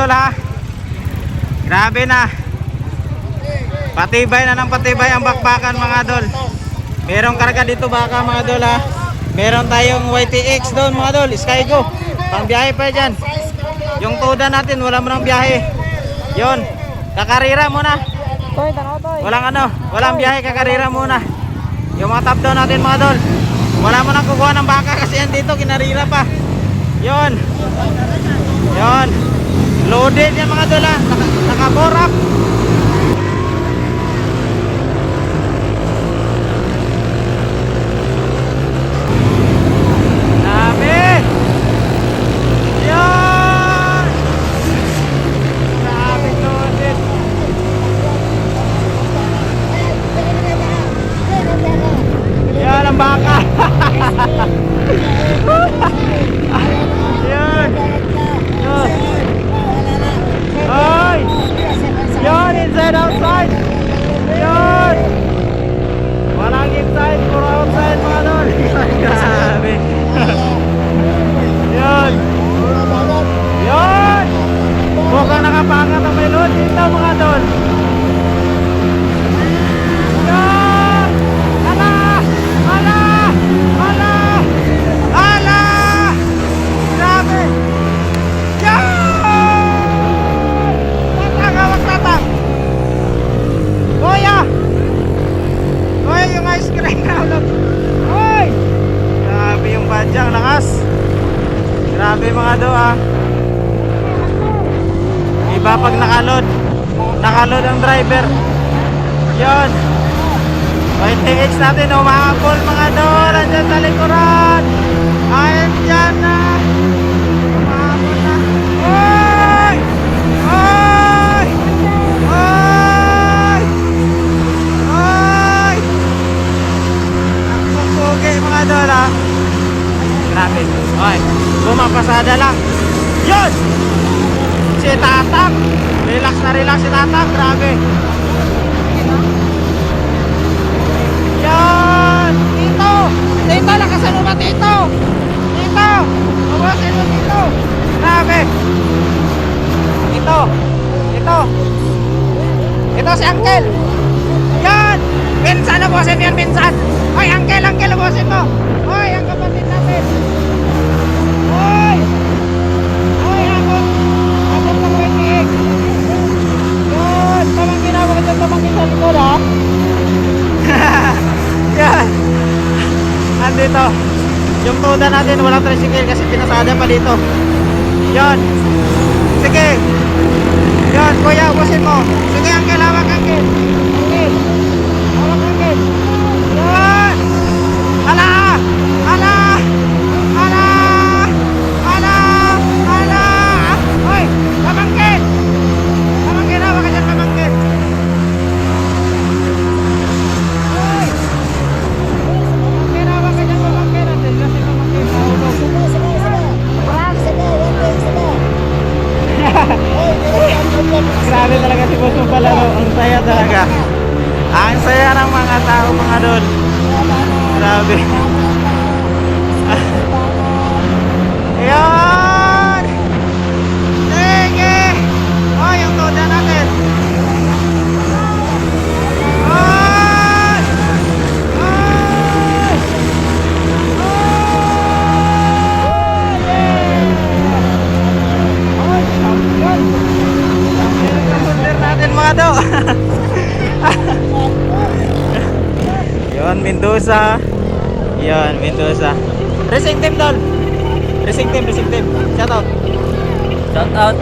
dol ha. Grabe na. Patibay na ng patibay ang bakbakan mga dol. Merong karga dito baka mga dol ha. Meron tayong YTX doon mga dol. Skygo. Pangbiyahe pa dyan. Yung tuda natin wala mo ng biyahe. Yon. Kakarira muna. Walang ano, walang biyahe, kakarira muna. Yung mga top down natin mga dol. Wala mo nang kukuha ng baka kasi yan dito, kinarira pa. Yon. Yon. Loaded yan mga dol ha. Naka, naka-borap. Dami. Yon. Dami loaded. Yan ang baka. Yan. Yan. Ay. Yan, inside, outside. Yan. Walang inside, puro outside mga dol. Grabe. Yan. Yan. Mukhang nakapangat ang may load dito mga dol. Yan. Ala! Ala! Ala! Ala! Grabe! Yan! Tatang, hawak tatang! Kuya! Kuya, yung ice cream na ulog. Hoy! Grabe yung badyang lakas. Grabe mga do ah. Iba pag nakalod. Nakalod ang driver. Yon. YTX natin umahabol mga dol. Andyan sa likuran. Ayun dyan na. Umahabol na. Oy! Oy! Oy! Mga dol. Grabe. Oy. Bumapasada lang. Yun! Tatang. Relax na relax si Tatang. Grabe. Yan! Tito! Tito! Lakasan mo ba Tito? Tito! Mabasin mo Tito! Grabe! Ito! Ito! Ito si Uncle! Yan! Minsan na bosin yan, minsan! Hoy, Uncle! Uncle, bosin mo! Hoy, ang kapatid natin! Hoy! Hoy, habon! Habon ng YTX! Yan! Pamangkin ako ka dyan, pamangkin sa likod ha! Yan. Andito. Yung tuda natin walang tricycle kasi pinasada pa dito. Yan. Sige. Yan, kuya, ubusin mo. Mendoza. Yon, Mendoza. Racing team dol. Racing team, racing team. Shout out. Shout out.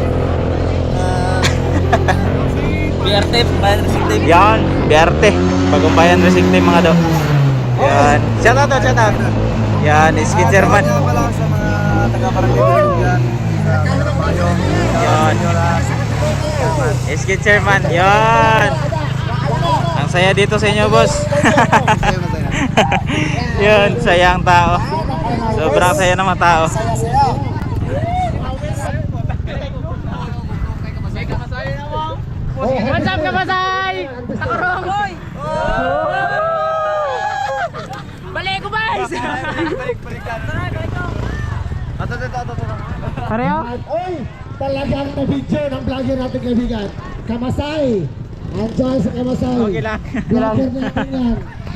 BRT, Bayan Racing Team. Yan, Biarte. Pagumbayan racing team mga do. Yan. Shout out, shout out. Yan, Skin Chairman. pala sa mga taga-barangay yan. Yan. Skin Chairman. Yan. Ang saya dito sa inyo, boss. Yan, sayang tao. Sobrang saya ng mga tao. What's up, Kamasay? Takarong! Hoy! Balik ko, guys! Balik, balik ka. Ato, ato, ato, ato. Pareho? talagang na-video ng vlogger natin kaibigan. Kamasay. Andiyan sa Kamasay. Okay lang. Vlogger natin yan.